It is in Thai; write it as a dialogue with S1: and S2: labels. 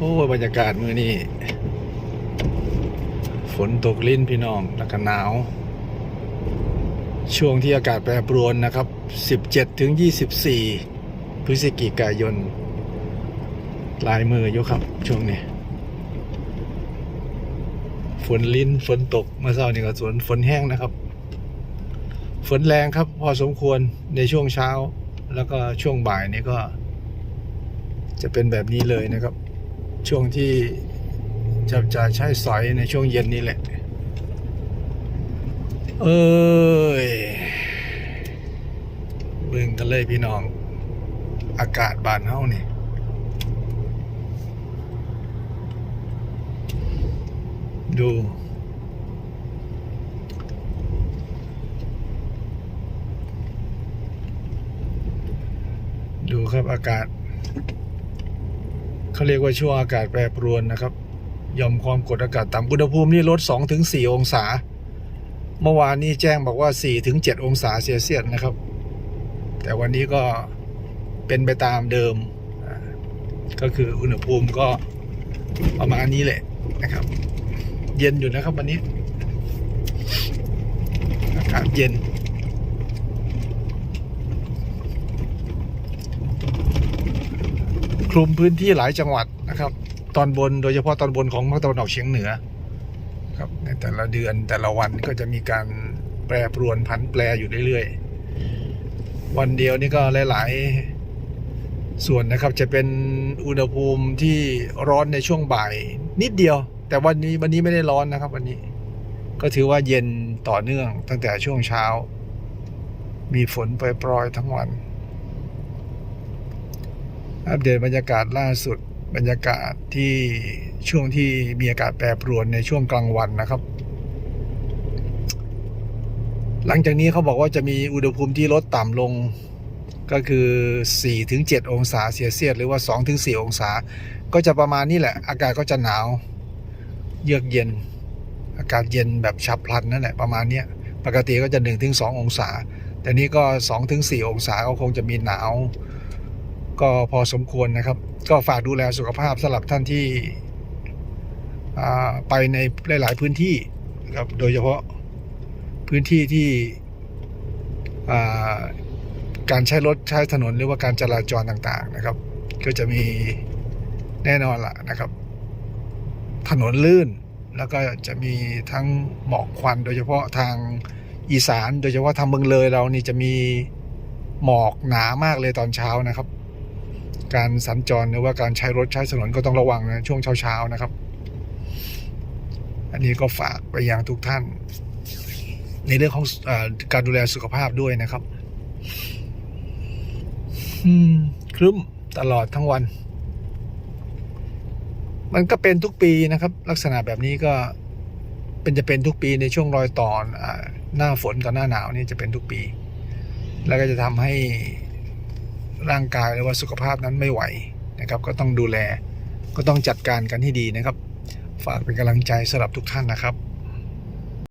S1: โอ้บรรยากาศมือนี่ฝนตกลิ้นพี่น้องแล้วก็หนาว ช่วงที่อากาศแปรปรวนนะครับ 17ถึง24 พฤศจิกายน ลายมืออยู่ครับ ช่วงนี้ฝนลิ้นฝนตกเมื่อเช้านี่ก็ฝนฝนแห้งนะครับ ฝนแรงครับ พอสมควรในช่วงเช้า แล้วก็ช่วงบ่ายนี่ก็ จะเป็นแบบนี้เลยนะครับ ช่วงที่จะจะใช้สอยในช่วงเย็นนี่แหละ เอ้ยบิ่งกันเลยพี่น้อง อากาศบานเฮานี่ดู ดูครับอากาศ เขาเรียกว่าช่วงอากาศแปรปรวนนะครับย่อมความกดอากาศต่ำอุณหภูมินี่ลด2ถึง4องศา เมื่อวานนี้แจ้งบอกว่า4ถึง7องศาเซลเซียสนะครับ แต่วันนี้ก็เป็นไปตามเดิม ก็คืออุณหภูมิก็ประมาณนี้แหละนะครับ เย็นอยู่นะครับวันนี้ อากาศเย็น ลุมพื้นที่หลายจังหวัดนะครับ ตอนบนโดยเฉพาะตอนบนของภาคตะวันออกเฉียงเหนือครับในแต่ละเดือนแต่ละวันก็จะมีการแปรปรวนผันแปรอยู่เรื่อยๆ วันเดียวนี่ก็หลาย ๆ ส่วนนะครับจะเป็นอุณหภูมิที่ร้อนในช่วงบ่ายนิดเดียว แต่วันนี้วันนี้ไม่ได้ร้อนนะครับ วันนี้ ก็ถือว่าเย็นต่อเนื่องตั้งแต่ช่วงเช้า มีฝนโปรยๆทั้งวัน อัปเดตบรรยากาศล่าสุดบรรยากาศที่ช่วงที่มีอากาศแปรปรวนในช่วงกลางวันนะครับ หลังจากนี้เขาบอกว่าจะมีอุณหภูมิที่ลดต่ำลงก็คือ 4-7 องศาเซลเซียสหรือว่า 2-4 องศา ก็จะประมาณนี้แหละ อากาศก็จะหนาว เยือกเย็น อากาศเย็นแบบฉับพลันนั่นแหละประมาณนี้ปกติก็จะ 1-2 องศา แต่นี้ก็ 2-4 องศาก็คงจะมีหนาว ก็พอสมควรนะครับ ก็ฝากดูแลสุขภาพสำหรับท่านที่ไปในหลาย ๆ พื้นที่นะครับโดยเฉพาะพื้นที่ที่การใช้รถใช้ถนนหรือว่าการจราจรต่าง ๆ นะครับ ก็จะมีแน่นอนละนะครับ ถนนลื่นแล้วก็จะมีทั้งหมอกควัน โดยเฉพาะทางอีสาน โดยเฉพาะทางเมืองเลยเรานี่จะมีหมอกหนามากเลยตอนเช้านะครับ การสัญจรหรือว่าการใช้รถใช้ถนนก็ต้องระวังนะช่วงเช้าๆนะครับ อันนี้ก็ฝากไปยังทุกท่าน ในเรื่องของอการดูแลสุขภาพด้วยนะครับ อืมครึ้มตลอดทั้งวัน มันก็เป็นทุกปีนะครับ ลักษณะแบบนี้ก็เป็นจะเป็นทุกปีในช่วงรอยต่ออ่าหน้าฝนกับหน้าหนาวนี่จะเป็นทุกปี แล้วก็จะทำให้ ร่างกายหรือว่าสุขภาพนั้นไม่ไหวนะครับ ก็ต้องดูแลก็ต้องจัดการกันให้ดีนะครับ ฝากเป็นกำลังใจสำหรับทุกท่านนะครับ